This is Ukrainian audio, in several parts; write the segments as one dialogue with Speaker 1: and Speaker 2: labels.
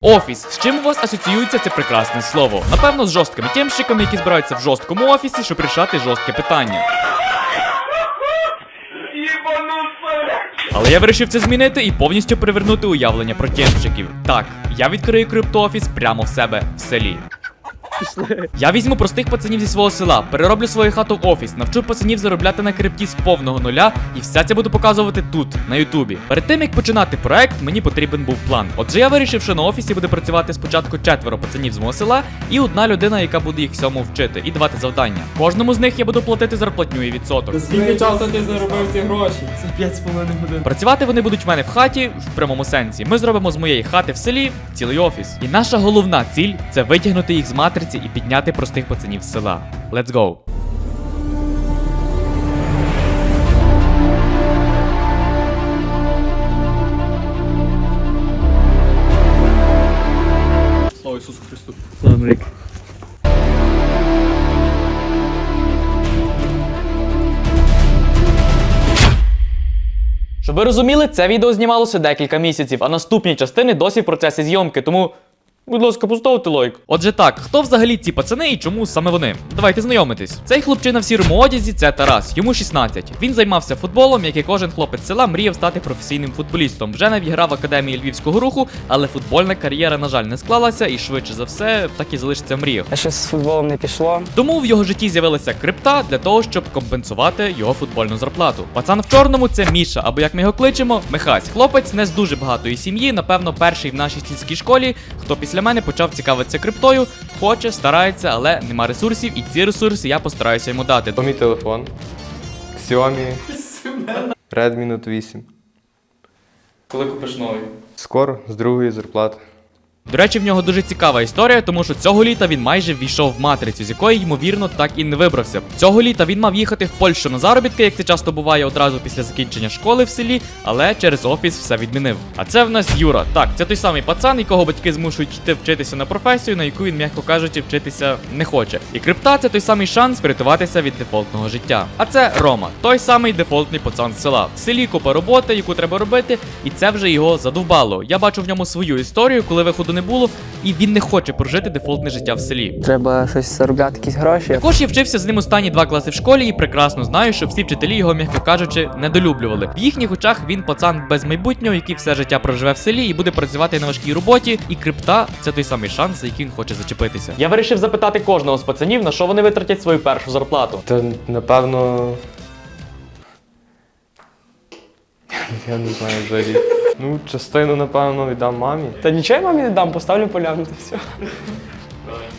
Speaker 1: Офіс. З чим у вас асоціюється це прекрасне слово? Напевно, з жорсткими тємщиками, які збираються в жорсткому офісі, щоб рішати жорстке питання. Але я вирішив це змінити і повністю привернути уявлення про тємщиків. Так, я відкрию криптоофіс прямо в себе в селі. Я візьму простих пацанів зі свого села, перероблю свою хату в офіс, навчу пацанів заробляти на крипті з повного нуля, і все це буду показувати тут, на Ютубі. Перед тим як починати проект, мені потрібен був план. Отже, я вирішив, що на офісі буде працювати спочатку четверо пацанів з мого села і одна людина, яка буде їх всьому вчити і давати завдання. Кожному з них я буду платити зарплатню і відсоток.
Speaker 2: Скільки часу ти заробив ці гроші?
Speaker 3: За 5,5 годин.
Speaker 1: Працювати вони будуть в мене в хаті в прямому сенсі. Ми зробимо з моєї хати в селі цілий офіс. І наша головна ціль це витягнути їх з матриці і підняти простих пацанів з села. Let's go!
Speaker 3: Слава Ісусу Христу.
Speaker 2: Слава Рік.
Speaker 1: Щоб ви розуміли, це відео знімалося декілька місяців, а наступні частини досі в процесі зйомки, тому. Будь ласка, поставте лайк. Отже, так, хто взагалі ці пацани і чому саме вони? Давайте знайомитись. Цей хлопчина в сірому одязі це Тарас, йому 16. Він займався футболом, як і кожен хлопець села мріяв стати професійним футболістом. Вже навіть грав в академії львівського руху, але футбольна кар'єра, на жаль, не склалася, і швидше за все так і залишиться в мріях.
Speaker 2: А щось з футболом не пішло.
Speaker 1: Тому в його житті з'явилася крипта для того, щоб компенсувати його футбольну зарплату. Пацан в чорному це Міша, або як ми його кличемо, Михась. Хлопець не з дуже багатої сім'ї, напевно, перший в нашій сільській школі, хто після мене почав цікавитися криптою, хоче, старається, але нема ресурсів, і ці ресурси я постараюся йому дати.
Speaker 4: Мій телефон. Xiaomi Redmi Note 8.
Speaker 1: Коли купиш новий?
Speaker 4: Скоро з другої зарплати.
Speaker 1: До речі, в нього дуже цікава історія, тому що цього літа він майже ввійшов в матрицю, з якої, ймовірно, так і не вибрався. Цього літа він мав їхати в Польщу на заробітки, як це часто буває одразу після закінчення школи в селі, але через офіс все відмінив. А це в нас Юра. Так, це той самий пацан, якого батьки змушують йти вчитися на професію, на яку він, м'яко кажучи, вчитися не хоче. І крипта це той самий шанс врятуватися від дефолтного життя. А це Рома, той самий дефолтний пацан з села. В селі купа роботи, яку треба робити, і це вже його задовбало. Я бачу в ньому свою історію, коли виходу не було, і він не хоче прожити дефолтне життя в селі.
Speaker 2: Треба щось заробляти, якісь гроші.
Speaker 1: Також я вчився з ним останні два класи в школі і прекрасно знаю, що всі вчителі його, м'яко кажучи, недолюблювали. В їхніх очах він пацан без майбутнього, який все життя проживе в селі і буде працювати на важкій роботі. І крипта це той самий шанс, за який він хоче зачепитися. Я вирішив запитати кожного з пацанів, на що вони витратять свою першу зарплату.
Speaker 4: Та напевно. Я не знаю взагалі. Ну, частину, напевно, віддам мамі.
Speaker 2: Та нічого я мамі не дам, поставлю поляну та все.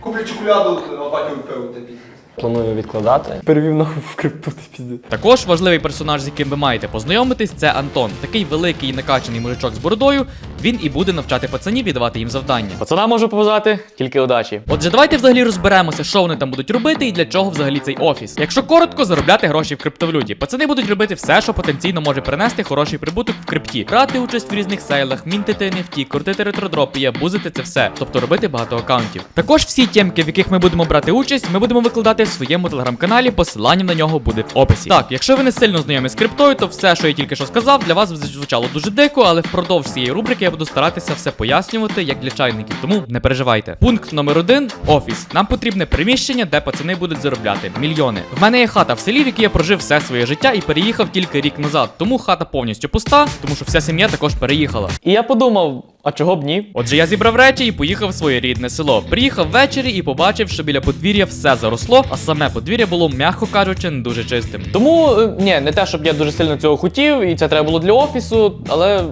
Speaker 5: Куплю чоколяду, а батьку пиво та пісню.
Speaker 2: Планую відкладати. Перевів нахуй в крипту та пізди.
Speaker 1: Також важливий персонаж, з яким ви маєте познайомитись, це Антон. Такий великий і накачаний мужичок з бородою. Він і буде навчати пацанів і давати їм завдання. Пацана можу побажати, тільки удачі. Отже, давайте взагалі розберемося, що вони там будуть робити і для чого взагалі цей офіс. Якщо коротко, заробляти гроші в криптовалюті. Пацани будуть робити все, що потенційно може принести хороший прибуток в крипті. Брати участь в різних сейлах, мінтити NFT, крутити ретродропи і абузити це все, тобто робити багато акаунтів. Також всі тємки, в яких ми будемо брати участь, ми будемо викладати в своєму телеграм-каналі. Посилання на нього буде в описі. Так, якщо ви не сильно знайомі з криптою, то все, що я тільки що сказав, для вас звучало дуже дико, але впродовж цієї рубрики я буду старатися все пояснювати, як для чайників. Тому не переживайте. Пункт номер один офіс. Нам потрібне приміщення, де пацани будуть заробляти мільйони. В мене є хата в селі, в якій я прожив все своє життя і переїхав тільки рік назад. Тому хата повністю пуста, тому що вся сім'я також переїхала. І я подумав. А чого б ні? Отже, я зібрав речі і поїхав в своє рідне село. Приїхав ввечері і побачив, що біля подвір'я все заросло, а саме подвір'я було, м'яко кажучи, не дуже чистим. Тому е, ні, не те, щоб я дуже сильно цього хотів, і це треба було для офісу, але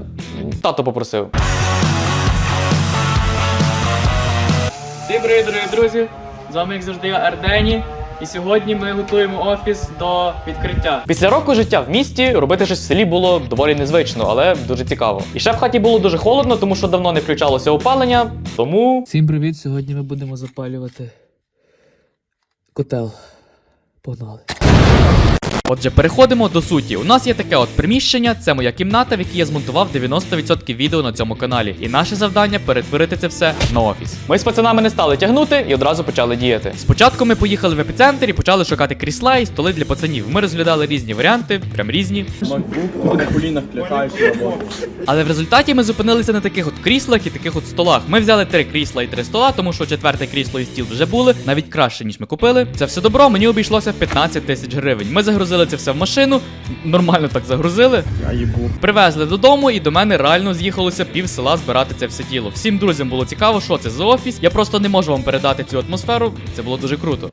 Speaker 1: тато попросив. Всім привіт, дорогі друзі! З вами, як завжди, я Ардені. І сьогодні ми готуємо офіс до відкриття. Після року життя в місті робити щось в селі було доволі незвично, але дуже цікаво. І ще в хаті було дуже холодно, тому що давно не включалося опалення. Тому
Speaker 3: Всім привіт! Сьогодні ми будемо запалювати котел. Погнали.
Speaker 1: Отже, переходимо до суті. У нас є таке от приміщення, це моя кімната, в якій я змонтував 90% відео на цьому каналі. І наше завдання перетворити це все на офіс. Ми з пацанами не стали тягнути і одразу почали діяти. Спочатку ми поїхали в епіцентр і почали шукати крісла і столи для пацанів. Ми розглядали різні варіанти, прям різні.
Speaker 3: На колінах.
Speaker 1: Але в результаті ми зупинилися на таких от кріслах і таких от столах. Ми взяли три крісла і три стола, тому що четверте крісло і стіл вже були, навіть краще, ніж ми купили. Це все добро, мені обійшлося в 15 тисяч гривень. Ми загрузили це все в машину, нормально так загрузили.
Speaker 3: Я їбу.
Speaker 1: Привезли додому, і до мене реально з'їхалося пів села збирати це все діло. Всім друзям було цікаво, що це за офіс. Я просто не можу вам передати цю атмосферу. Це було дуже круто.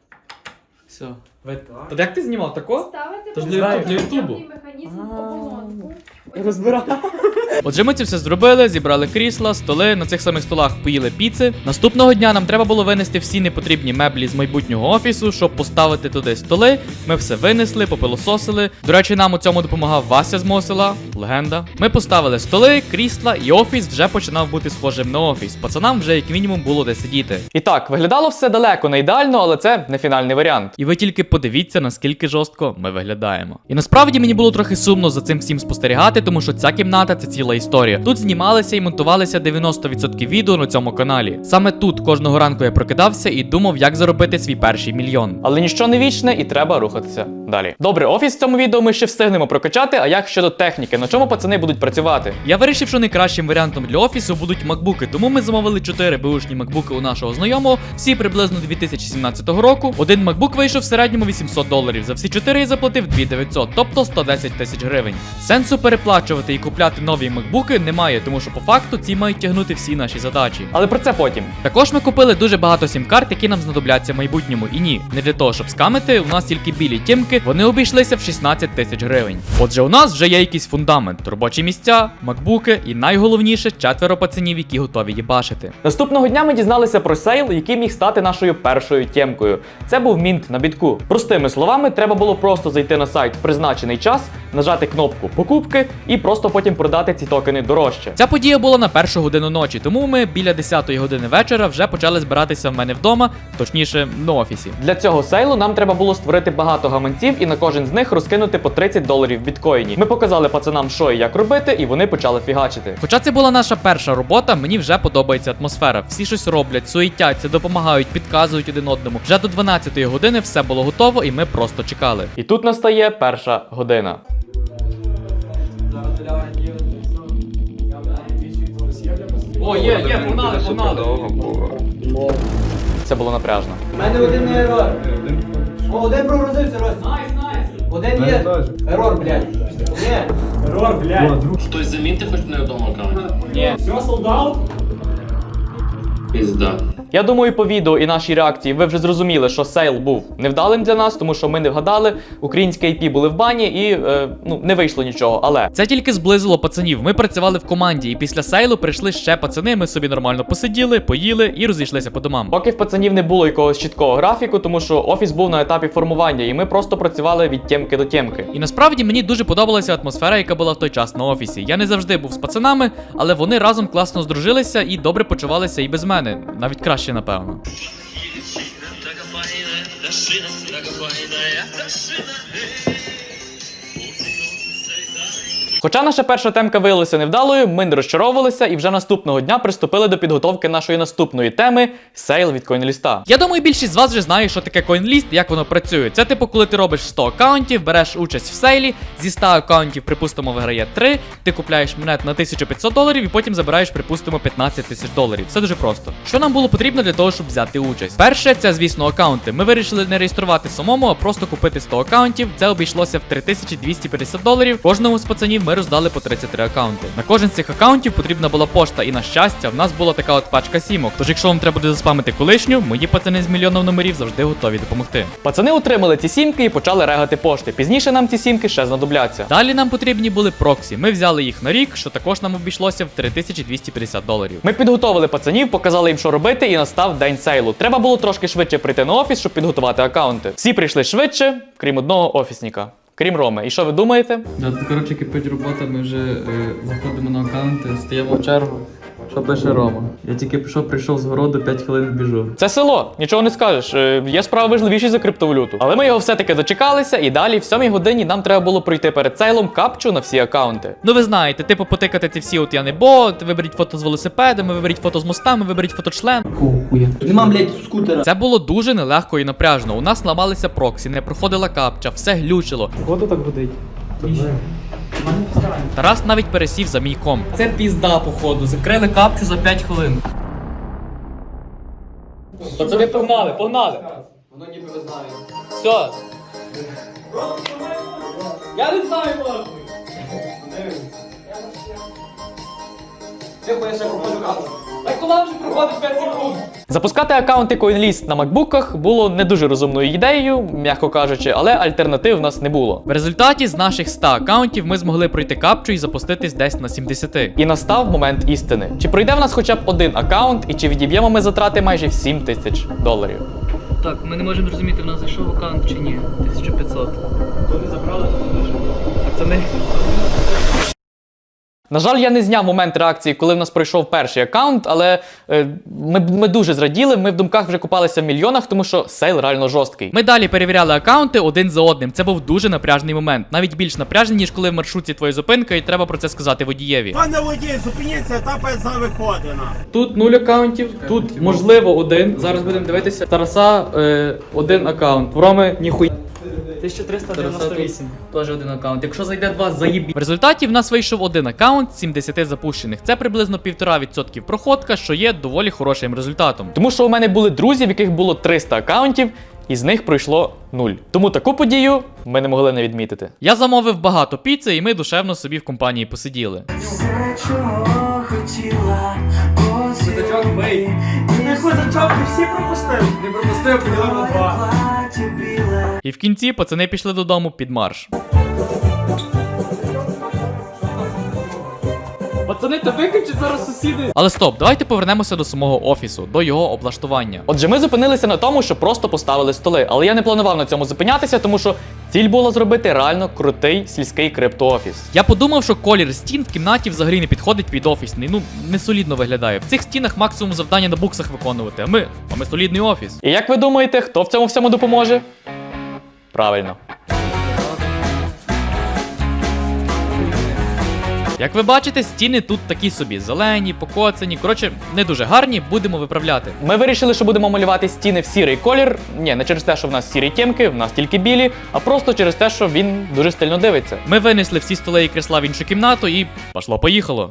Speaker 1: Все. Та як ти знімав тако?
Speaker 6: Ставити
Speaker 1: Тож для- для Ютубу.
Speaker 6: механізм оболонку.
Speaker 1: Отже, ми це все зробили, зібрали крісла, столи. На цих самих столах поїли піци. Наступного дня нам треба було винести всі непотрібні меблі з майбутнього офісу, щоб поставити туди столи. Ми все винесли, попилососили. До речі, нам у цьому допомагав Вася з мого села, легенда. Ми поставили столи, крісла, і офіс вже починав бути схожим на офіс. Пацанам вже як мінімум було де сидіти. І так, виглядало все далеко не ідеально, але це не фінальний варіант. І ви тільки подивіться, наскільки жорстко ми виглядаємо. І насправді мені було трохи сумно за цим всім спостерігати, тому що ця кімната це ціла історія. Тут знімалися і монтувалися 90% відео на цьому каналі. Саме тут кожного ранку я прокидався і думав, як заробити свій перший мільйон. Але ніщо не вічне, і треба рухатися далі. Добре, офіс в цьому відео ми ще встигнемо прокачати. А як щодо техніки, на чому пацани будуть працювати? Я вирішив, що найкращим варіантом для офісу будуть макбуки, тому ми замовили 4 беушні макбуки у нашого знайомого, всі приблизно 2017 року. Один макбук вийшов в середньому 800 доларів. За всі 4 я заплатив 2900, тобто 110 тисяч гривень. Сенсу переплачувати і купляти нові макбуки немає, тому що по факту ці мають тягнути всі наші задачі. Але про це потім. Також ми купили дуже багато сім-карт, які нам знадобляться в майбутньому. І ні, не для того, щоб скамити. У нас тільки білі тімки, вони обійшлися в 16 тисяч гривень. Отже, у нас вже є якийсь фундамент, робочі місця, макбуки і найголовніше четверо пацанів, які готові їбашити. Наступного дня ми дізналися про сейл, який міг стати нашою першою тємкою. Це був мінт на бітку. Простими словами, треба було просто зайти на сайт в призначений час, нажати кнопку покупки і просто потім продати ці токени дорожче. Ця подія була на першу годину ночі, тому ми біля 10 години вечора вже почали збиратися в мене вдома, точніше на офісі. Для цього сейлу нам треба було створити багато гаманців і на кожен з них розкинути по 30 доларів біткоїні. Ми показали пацанам, що і як робити, і вони почали фігачити. Хоча це була наша перша робота, мені вже подобається атмосфера. Всі щось роблять, суетяться, допомагають, підказують один одному. Вже до 12 години все було готово, і ми просто чекали. І тут настає перша година. О, є, є, погнали, погнали. Це було напряжно.
Speaker 7: У мене один не ерор. О, один прогрузився, Рось. Найс, найс. Один є. Ерор, блядь. Ні.
Speaker 8: Хтось замінти хоч на одному аккаунті?
Speaker 1: Ні.
Speaker 8: Пізда.
Speaker 1: Я думаю, по відео і нашій реакції ви вже зрозуміли, що сейл був невдалим для нас, тому що ми не вгадали. Українські IP були в бані і е, ну не вийшло нічого. Але це тільки зблизило пацанів. Ми працювали в команді, і після сейлу прийшли ще пацани. Ми собі нормально посиділи, поїли і розійшлися по домам. Поки в пацанів не було якогось чіткого графіку, тому що офіс був на етапі формування, і ми просто працювали від тємки до тємки. І насправді мені дуже подобалася атмосфера, яка була в той час на офісі. Я не завжди був з пацанами, але вони разом класно здружилися і добре почувалися і без мене, навіть краще, напевно. Хоча наша перша темка виявилася невдалою, ми не розчаровувалися і вже наступного дня приступили до підготовки нашої наступної теми сейл від CoinList. Я думаю, більшість з вас вже знає, що таке CoinList, як воно працює. Це типу, коли ти робиш 100 аккаунтів, береш участь в сейлі, зі 100 аккаунтів, припустимо, виграє 3, ти купляєш монет на 1500 доларів і потім забираєш, припустимо, 15 тисяч доларів. Все дуже просто. Що нам було потрібно для того, щоб взяти участь? Перше, це, звісно, аккаунти. Ми вирішили не реєструвати самому, а просто купити 100 аккаунтів. Це обійшлося в 3250 доларів. Кожному з пацанів ми роздали по 33 аккаунти. На кожен з цих аккаунтів потрібна була пошта, і на щастя, в нас була така от пачка сімок. Тож, якщо вам треба буде заспамити колишню, мої пацани з мільйоном номерів завжди готові допомогти. Пацани отримали ці сімки і почали регати пошти. Пізніше нам ці сімки ще знадобляться. Далі нам потрібні були проксі. Ми взяли їх на рік, що також нам обійшлося в 3250 доларів. Ми підготовили пацанів, показали їм, що робити, і настав день сейлу. Треба було трошки швидше прийти на офіс, щоб підготувати аккаунти. Всі прийшли швидше, крім одного офісника. Крім Роми. І що ви думаєте?
Speaker 3: Да, коротше, кипить робота, ми вже е, заходимо на аккаунти, стаємо в чергу.
Speaker 1: Що пише Рома? Я тільки пішов, прийшов з городу, 5 хвилин біжу. Це село, нічого не скажеш. Е, Є справи важливіші за криптовалюту. Але ми його все-таки дочекалися, і далі, в сьомій годині, нам треба було пройти перед сейлом капчу на всі акаунти. Ну ви знаєте, типу потикати ці всі, от я не бот, виберіть фото з велосипедами, виберіть фото з мостами, виберіть фоточлен.
Speaker 7: Нема, блядь, скутера.
Speaker 1: Це було дуже нелегко і напряжно. У нас ламалися проксі, не проходила капча, все глючило.
Speaker 2: Воду так гудить.
Speaker 1: Тарас навіть пересів за мій комп. Це пізда, походу. Закрили капчу за 5 хвилин. Пацани, погнали, погнали. Воно ніби ви знає. Все. Я не знаю, нахуй.
Speaker 7: Тихо, я ще проходжу кадру.
Speaker 1: Так вже проходить 5 секунд. Запускати аккаунти CoinList на макбуках було не дуже розумною ідеєю, м'яко кажучи, але альтернатив в нас не було. В результаті з наших 100 аккаунтів ми змогли пройти капчу і запуститись десь на 70. І настав момент істини. Чи пройде в нас хоча б один аккаунт, і чи відіб'ємо ми затрати майже в 7 тисяч доларів?
Speaker 9: Так, ми не можемо зрозуміти, в нас зайшов аккаунт чи ні. 1500. Коли забрали, то залишили.
Speaker 1: Пацани. На жаль, я не зняв момент реакції, коли в нас пройшов перший аккаунт, але е, ми, ми дуже зраділи. Ми в думках вже купалися в мільйонах, тому що сейл реально жорсткий. Ми далі перевіряли аккаунти один за одним. Це був дуже напряжний момент, навіть більш напряжний, ніж коли в маршрутці твоя зупинка, і треба про це сказати водієві.
Speaker 10: Пане водій, зупиніться, та пизда виходить на.
Speaker 1: Тут нуль аккаунтів, тут можливо один. Зараз будемо дивитися. Тараса е, один аккаунт. Роми ніхуя.
Speaker 9: 1398. Теж один аккаунт. Якщо зайде два, заїбі.
Speaker 1: В результаті в нас вийшов один аккаунт з 70 запущених. Це приблизно 1,5% проходка, що є доволі хорошим результатом. Тому що у мене були друзі, в яких було 300 аккаунтів. І з них пройшло нуль. Тому таку подію ми не могли не відмітити. Я замовив багато піци, і ми душевно собі в компанії посиділи.
Speaker 10: Ти козачок, ти всі пропустив. Не пропустив, поділив на два.
Speaker 1: І в кінці пацани пішли додому під марш. Пацани, та виключіть зараз сусіди. Але стоп, давайте повернемося до самого офісу, до його облаштування. Отже, ми зупинилися на тому, що просто поставили столи, але я не планував на цьому зупинятися, тому що ціль була зробити реально крутий сільський криптоофіс. Я подумав, що колір стін в кімнаті взагалі не підходить під офісний. Ну не солідно виглядає. В цих стінах максимум завдання на буксах виконувати. А ми, а ми солідний офіс. І як ви думаєте, хто в цьому всьому допоможе? Правильно. Як ви бачите, стіни тут такі собі зелені, покоцані. Коротше, не дуже гарні, будемо виправляти. Ми вирішили, що будемо малювати стіни в сірий колір. Ні, не через те, що в нас сірі тємки, в нас тільки білі, а просто через те, що він дуже стильно дивиться. Ми винесли всі столи і крісла в іншу кімнату і пошло-поїхало.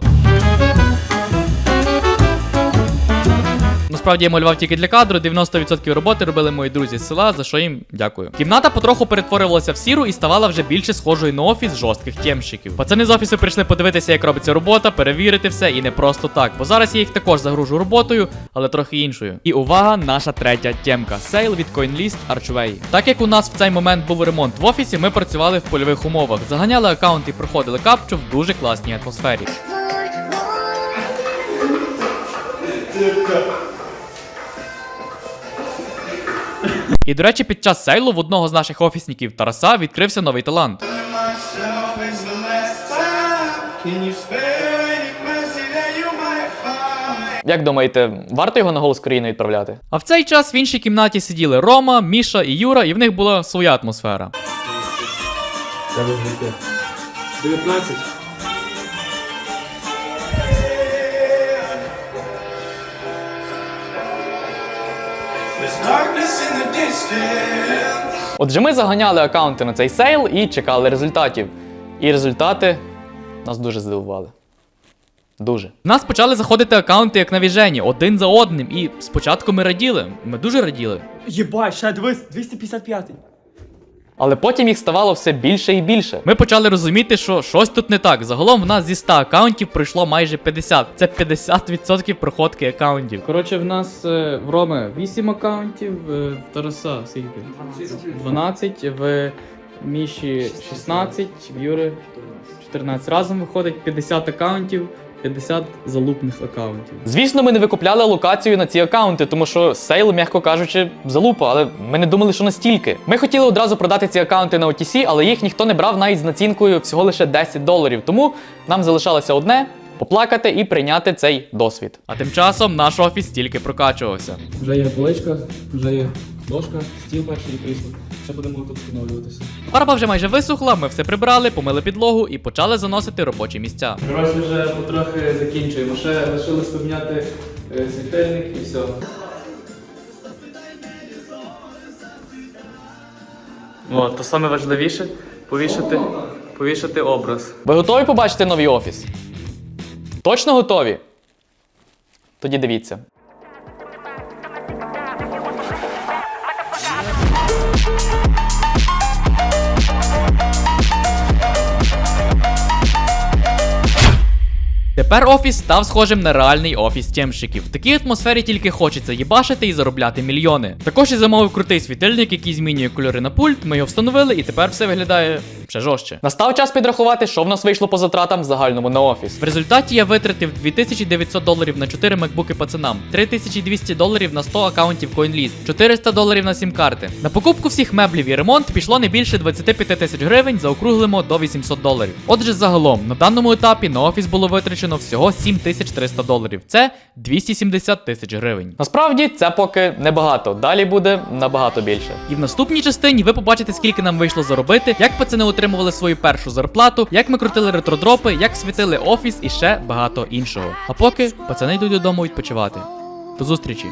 Speaker 1: Насправді я малював тільки для кадру, 90% роботи робили мої друзі з села, за що їм дякую. Кімната потроху перетворювалася в сіру і ставала вже більше схожою на офіс жорстких тємщиків. Пацани з офісу прийшли подивитися, як робиться робота, перевірити все і не просто так. Бо зараз я їх також загружу роботою, але трохи іншою. І увага, наша третя тємка. Сейл від CoinList Archway. Так як у нас в цей момент був ремонт в офісі, ми працювали в польових умовах, заганяли аккаунт і проходили капчу в дуже класній атмосфері. І до речі, під час сейлу в одного з наших офісників Тараса відкрився новий талант. Як думаєте, варто його на голос країни відправляти? А в цей час в іншій кімнаті сиділи Рома, Міша і Юра, і в них була своя атмосфера.
Speaker 10: 19.
Speaker 1: Отже, ми заганяли аккаунти на цей сейл і чекали результатів. І результати нас дуже здивували. Дуже. В нас почали заходити аккаунти як на віжені, один за одним. І спочатку ми раділи. Ми дуже раділи.
Speaker 10: Єбать, ще дивись, 255.
Speaker 1: Але потім їх ставало все більше і більше. Ми почали розуміти, що щось тут не так. Загалом в нас зі 100 аккаунтів пройшло майже 50. Це 50% проходки аккаунтів. Коротше, в нас е, в Роми 8 аккаунтів, е, в Тараса скільки? 12, в Міші 16, в Юри 14. Разом виходить 50 аккаунтів. 50 залупних аккаунтів. Звісно, ми не викупляли локацію на ці аккаунти, тому що сейл, м'яко кажучи, залупа, але ми не думали, що настільки. Ми хотіли одразу продати ці аккаунти на OTC, але їх ніхто не брав навіть з націнкою всього лише 10 доларів. Тому нам залишалося одне поплакати і прийняти цей досвід. А тим часом наш офіс тільки прокачувався.
Speaker 9: Вже є поличка, вже є дошка, стіл перший і крісло. Ще будемо тут встановлюватися.
Speaker 1: Фарба вже майже висохла, ми все прибрали, помили підлогу і почали заносити робочі місця.
Speaker 9: Коротше, вже потрохи закінчуємо. Ще лишилось поміняти е, світильник і все. О, то саме важливіше повішати, повішати образ.
Speaker 1: Ви готові побачити новий офіс? Точно готові? Тоді дивіться. Тепер офіс став схожим на реальний офіс тємщиків. В такій атмосфері тільки хочеться їбашити і заробляти мільйони. Також і замовив крутий світильник, який змінює кольори на пульт. Ми його встановили, і тепер все виглядає ще жорстче. Настав час підрахувати, що в нас вийшло по затратам в загальному на офіс. В результаті я витратив 2900 доларів на 4 макбуки пацанам, 3200 доларів на 100 акаунтів CoinList, 400 доларів на сім-карти. На покупку всіх меблів і ремонт пішло не більше 25 тисяч гривень, заокруглимо до 800 доларів. Отже, загалом на даному етапі на офіс було витрачено всього 7300 доларів. Це 270 тисяч гривень. Насправді це поки небагато. Далі буде набагато більше. І в наступній частині ви побачите, скільки нам вийшло заробити, як пацани отримували свою першу зарплату, як ми крутили ретродропи, як світили офіс і ще багато іншого. А поки пацани йдуть додому відпочивати. До зустрічі!